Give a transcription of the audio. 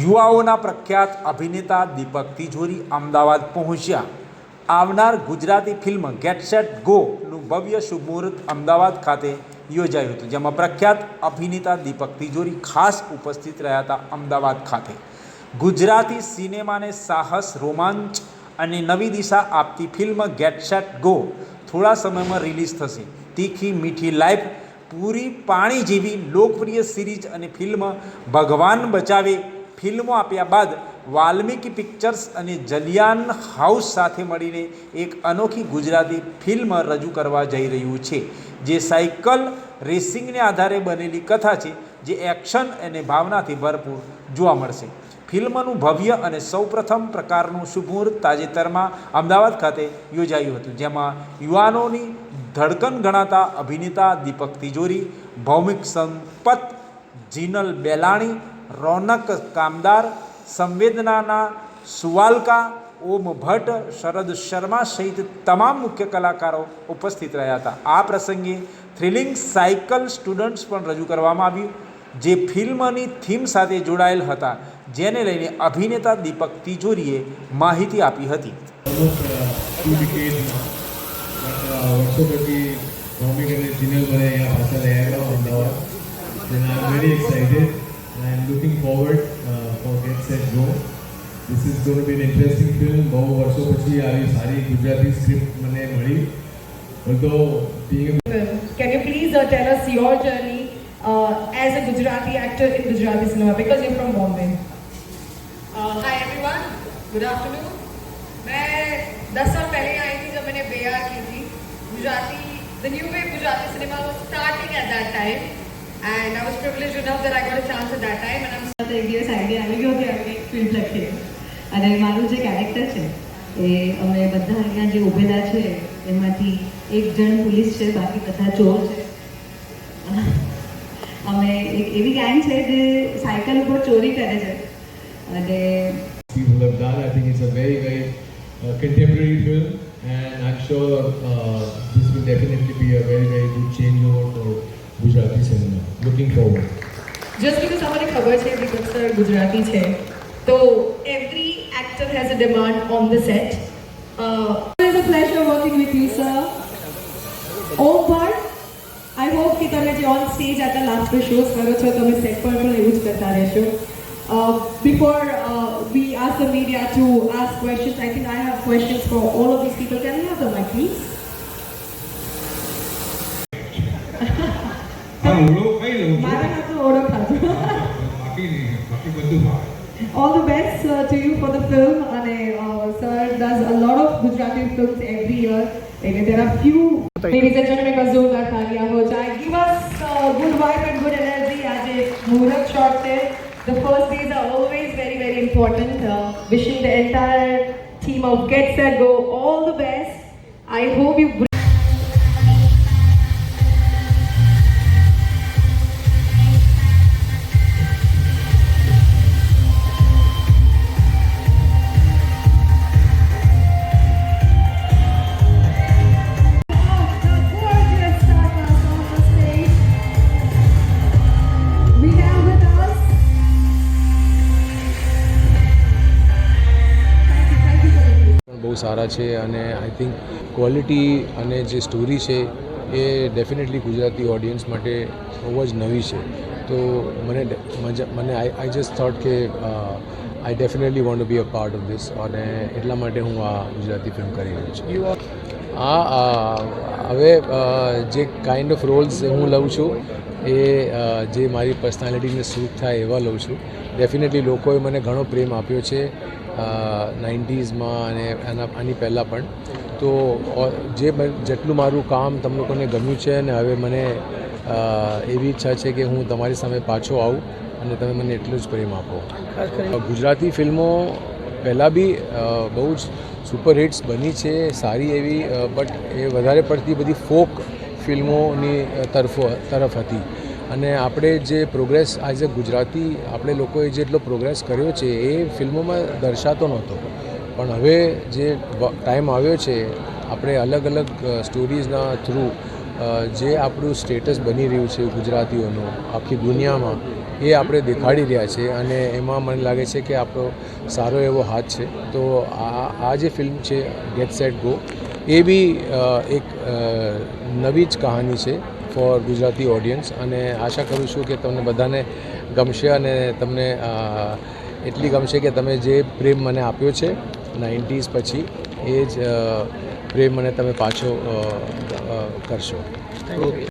યુવાઓના પ્રખ્યાત અભિનેતા દીપક તિજોરી અમદાવાદ પહોંચ્યા. આવનાર ગુજરાતી ફિલ્મ ગેટ સેટ ગોનું ભવ્ય શુભ મુહૂર્ત અમદાવાદ ખાતે યોજાયું હતું, જેમાં પ્રખ્યાત અભિનેતા દીપક તિજોરી ખાસ ઉપસ્થિત રહ્યા હતા અમદાવાદ ખાતે. ગુજરાતી સિનેમાને સાહસ, રોમાંચ અને નવી દિશા આપતી ફિલ્મ ગેટ સેટ ગો થોડા સમયમાં રિલીઝ થશે. તીખી, મીઠી લાઈફ, પૂરી પાણી જેવી લોકપ્રિય સિરીઝ અને ફિલ્મ ભગવાન બચાવે ફિલ્મો આપ્યા બાદ વાલ્મીકી પિક્ચર્સ અને જલિયાન હાઉસ સાથે મળીને એક અનોખી ગુજરાતી ફિલ્મ રજૂ કરવા જઈ રહ્યું છે, જે સાયકલ રેસિંગને આધારે બનેલી કથા છે, જે એક્શન અને ભાવનાથી ભરપૂર જોવા મળશે. ફિલ્મનું ભવ્ય અને સૌપ્રથમ પ્રકારનું શુભમુહૂર્ત તાજેતરમાં અમદાવાદ ખાતે યોજાયું હતું, જેમાં યુવાનોની ધડકન ગણાતા અભિનેતા દીપક તિજોરી, ભૌમિક સંપત જીનલ બેલાણી રોનક કામદાર, સંવેદનાના સુવાલકા, ઓમ ભટ્ટ, શરદ શર્મા સહિત તમામ મુખ્ય કલાકારો ઉપસ્થિત રહ્યા હતા. આ પ્રસંગે થ્રિલિંગ સાયકલ સ્ટુડન્ટ્સ પણ રજૂ કરવામાં આવ્યું, જે ફિલ્મની થીમ સાથે જોડાયેલ હતા, જેને લઈને અભિનેતા દીપક તિજોરીએ માહિતી આપી હતી. excited. and I'm looking forward uh, for Get Set Go. This is going to be an interesting film. બહુ વર્ષો પછી આવી સારી ગુજરાતી સ્ક્રિપ્ટ મને મળી although being a Can you please uh, tell us your journey uh, as a Gujarati actor in Gujarati cinema because you're from Bombay? Uh, hi everyone, good afternoon. मैं दस साल पहले आई थी जब मैंने बेया की थी Gujarati the new wave Gujarati cinema was starting at that time and I was privileged enough that I got a chance at that time and I'm તો એક દિવસ આઈડિયા આવી ગયો કે આપણે એક ફિલ્મ લખીએ અને મારું જે કેરેક્ટર છે એ અમે બધા અહીંયા જે ઉભેલા છે એમાંથી એક જણ પોલીસ છે બાકી બધા ચોર છે અમે એક એવી ગેંગ છે જે સાયકલ ઉપર ચોરી કરે છે અને people have done. I think it's a very, very uh, contemporary film, and I'm sure uh, this will definitely be a very, very good changeover for Gujarati cinema. Looking forward just because અમારે ખબર છે Deepak sir Gujarati છે તો every actor has a demand on the set is a pleasure working with you sir Om પર I hope કે તમે જે on stage આટલા લાસ્ટ પર શોઝ કરો છો તમે સેટ પર પણ એવું જ કરતા રહેશો. Before we ask the media to ask questions I think I have questions for all of this people can you have the mic please હા ઓળો કઈ લઉં છું મારા હાથનો ઓળખાજો બાકી નહીં બાકી બધું ભાવે All the best uh, to you for the film. And uh, sir does a lot of Gujarati films every year. And there are few. Ladies and gentlemen, का जोरदार तालियां हो जाए. Give us uh, good vibe and good energy. आज एक मुहूर्त shot है. The first days are always very very important. Uh, wishing the entire team of Get Set Go all the best. I hope you. બહુ સારા છે અને I think quality અને જે story છે એ ડેફિનેટલી ગુજરાતી ઓડિયન્સ માટે બહુ જ નવી છે. તો મને મને આઈ આઈ જસ્ટ થોટ કે I definitely want be a part of this અને એટલા માટે હું આ ગુજરાતી ફિલ્મ કરી રહ્યો છું. આ, હવે જે કાઇન્ડ ઓફ રોલ્સ હું લઉં છું એ જે મારી પર્સનાલિટીને સૂટ થાય એવા લઉં છું. ડેફિનેટલી લોકોએ મને ઘણો પ્રેમ આપ્યો છે નાઇન્ટીઝમાં અને એના આની પહેલાં પણ. તો જે જેટલું મારું કામ તમ લોકોને ગમ્યું છે અને હવે મને એવી ઈચ્છા છે કે હું તમારી સામે પાછો આવું અને તમે મને એટલું જ પ્રેમ આપો. ગુજરાતી ફિલ્મો પહેલાં બી બહુ જ સુપર હિટ્સ બની છે સારી એવી બટ એ વધારે પડતી બધી ફોક ફિલ્મોની તરફો, તરફ હતી. અને આપણે જે પ્રોગ્રેસ એઝ અ ગુજરાતી, આપણે લોકોએ જેટલો પ્રોગ્રેસ કર્યો છે, એ ફિલ્મોમાં દર્શાતો નહોતો. પણ હવે જે ટાઈમ આવ્યો છે, આપણે અલગ અલગ સ્ટોરીઝના થ્રુ જે આપણું સ્ટેટસ બની રહ્યું છે ગુજરાતીઓનું, આખી દુનિયામાં, એ આપણે દેખાડી રહ્યા છે. અને એમાં મને લાગે છે કે આપણો સારો એવો હાથ છે. તો આ આ જે ફિલ્મ છે get set go A B એક નવી જ કહાની છે ફોર ગુજરાતી ઓડિયન્સ અને આશા કરું છું કે તમને બધાને ગમશે અને તમને એટલી ગમશે કે તમે જે પ્રેમ મને આપ્યો છે નાઇન્ટીઝ પછી, એ જ પ્રેમ મને તમે પાછો કરશો.